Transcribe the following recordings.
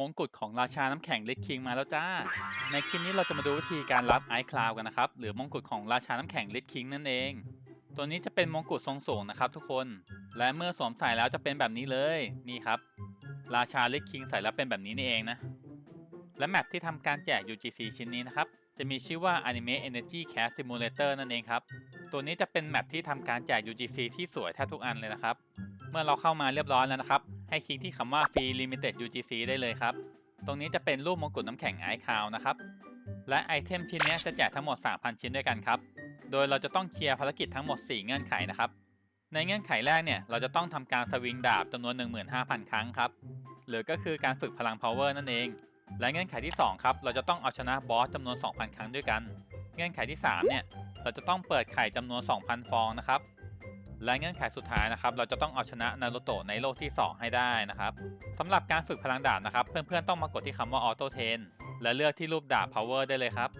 มงกุฎของราชาน้ำแข็งลิ d คิงมาแล้วจ้า ในคลิปนี้เราจะมาดูวิธีการรับไอคลาวกันนะครับ หรือมงกุฎของราชาน้ำแข็งลิ d คิงนั่นเอง ตัวนี้จะเป็นมงกุฎทรงสูงนะครับทุกคน และเมื่อสวมใส่แล้วจะเป็นแบบนี้เลย นี่ครับ ราชาลิ d คิงใส่แล้วเป็นแบบนี้นี่เองนะ และแมปที่ทำการแจก UGC ชิ้นนี้นะครับ จะมีชื่อว่า Anime Energy Cast Simulator นั่นเองครับ ตัวนี้จะเป็นแมปที่ทำการแจก UGC ที่สวยแทบทุกอันเลยนะครับ เมื่อเราเข้ามาเรียบร้อยแล้วนะครับ ให้คลิกที่คำว่า Free Limited UGC ได้เลยครับ ตรงนี้จะเป็นรูปมงกุฎน้ำแข็งไอคาวนะครับ และไอเทมชิ้นนี้จะแจกทั้งหมด 3,000 ชิ้นด้วยกันครับ โดยเราจะต้องเคลียร์ภารกิจทั้งหมด 4 เงื่อนไขนะครับ ในเงื่อนไขแรกเนี่ยเราจะต้องทำการสวิงดาบจำนวน 15,000 ครั้งครับ หรือก็คือการฝึกพลัง power นั่นเอง และเงื่อนไขที่ 2 ครับ เราจะต้องเอาชนะบอสจำนวน 2,000 ครั้งด้วยกัน เงื่อนไขที่ 3 เนี่ย เราจะต้องเปิดไข่จำนวน 2,000 ฟองนะครับ และเงื่อนไขสุดท้ายนะครับ เราจะต้องเอาชนะนารูโตะในโลกที่ 2 ให้ได้นะครับสำหรับการฝึกพลังดาบนะครับ เพื่อนๆต้องมากดที่คำว่าออโต้เทนและเลือกที่รูปดาบ power ได้เลยครับ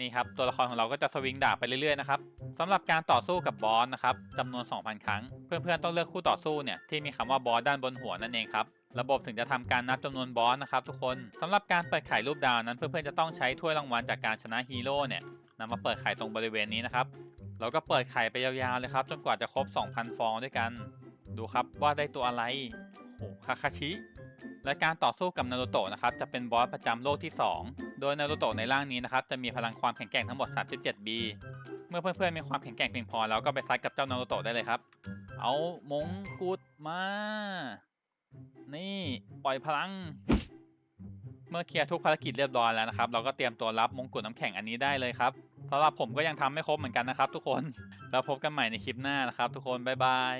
นี่ครับตัวละครของเราก็จะสวิงดาบไปเรื่อยๆนะครับสำหรับการต่อสู้กับบอสนะครับจำนวน 2,000 ครั้ง เพื่อนๆต้องเลือกคู่ต่อสู้เนี่ยที่มีคำว่าบอสด้านบนหัวนั่นเองครับระบบถึงจะทำการนับจำนวนบอสนะครับทุกคนสำหรับการเปิดไข่รูปดาวนั้น เพื่อนๆจะต้องใช้ถ้วยรางวัลจากการชนะฮีโร่เนี่ยนำมาเปิดไข่ตรงบริเวณนี้นะครับ เราก็เปิดไข่ไปยาวๆเลยครับ จนกว่าจะครบ 2,000 ฟองด้วยกัน ดูครับว่าได้ตัวอะไรโอ้คาคาชิ และการต่อสู้กับนารูโตะนะครับจะเป็นบอสประจำโลกที่ 2 โดยนารูโตะในร่างนี้นะครับจะมีพลังความแข็งแกร่งทั้งหมด 37 B เมื่อเพื่อนๆมีความแข็งแกร่งเพียงพอแล้วก็ไปซัดกับเจ้านารูโตะได้เลยครับ เอามงกุฎมา นี่ปล่อยพลัง มื่อเคลียร์ทุกภารกิจเรียบร้อยแล้วนะครับ เราก็เตรียมตัวรับมงกุฎน้ำแข็งอันนี้ได้เลยครับสำหรับผมก็ยังทำไม่ครบเหมือนกันนะครับ ทุกคน เราพบกันใหม่ในคลิปหน้านะครับ ทุกคนบ๊ายบาย